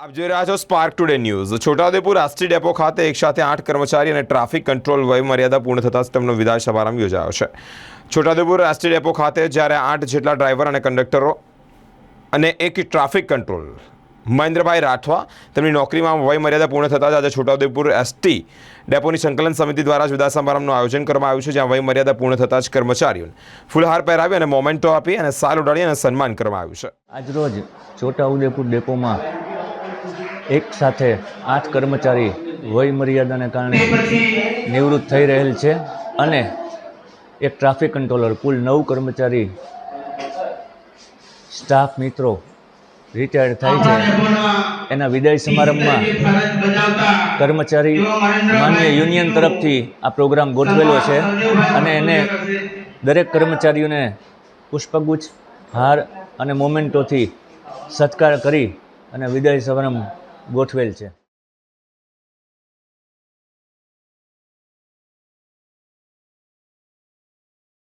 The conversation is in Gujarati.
આપ જોઈ રહ્યા છો Spark Today News Chhotaudepur ST depot ખાતે એક સાથે આઠ કર્મચારી અને ટ્રાફિક કંટ્રોલ વય મર્યાદા પૂર્ણ થતાં તેમનો વિદાય સમારંભ યોજાયો છે. છોટાઉદેપુર આસ્ટી ડેપો ખાતે જ્યારે આઠ જેટલા ડ્રાઈવર અને કંડક્ટરો અને એક ટ્રાફિક કંટ્રોલ, મહેન્દ્રભાઈ રાઠવા તેમની નોકરીમાં વય મર્યાદા પૂર્ણ થતાં જ આજે છોટાઉદેપુર એસટી ડેપોની સંકલન સમિતિ દ્વારા જ વિદાય સમારંભનું આયોજન કરવામાં આવ્યું છે, જ્યાં વય મર્યાદા પૂર્ણ થતાં જ કર્મચારીઓને ફૂલહાર પહેરાવી અને મોમેન્ટો આપી અને સાલ ઉડાડી અને સન્માન કરવામાં આવ્યું છે. આજરોજ છોટાઉદેપુર ડેપોમાં એક સાથે આઠ કર્મચારી વય મર્યાદાને કારણે નિવૃત્ત થઈ રહેલ છે અને એક ટ્રાફિક કંટ્રોલર કુલ નવ કર્મચારી સ્ટાફ મિત્રો રિટાયર્ડ થાય છે. એના વિદાય સમારંભમાં કર્મચારી માન્ય યુનિયન તરફથી આ પ્રોગ્રામ ગોઠવેલો છે અને એને દરેક કર્મચારીઓને પુષ્પગુચ્છ, હાર અને મોમેન્ટોથી સત્કાર કરી અને વિદાય સમારંભ ગોઠવેલ છે.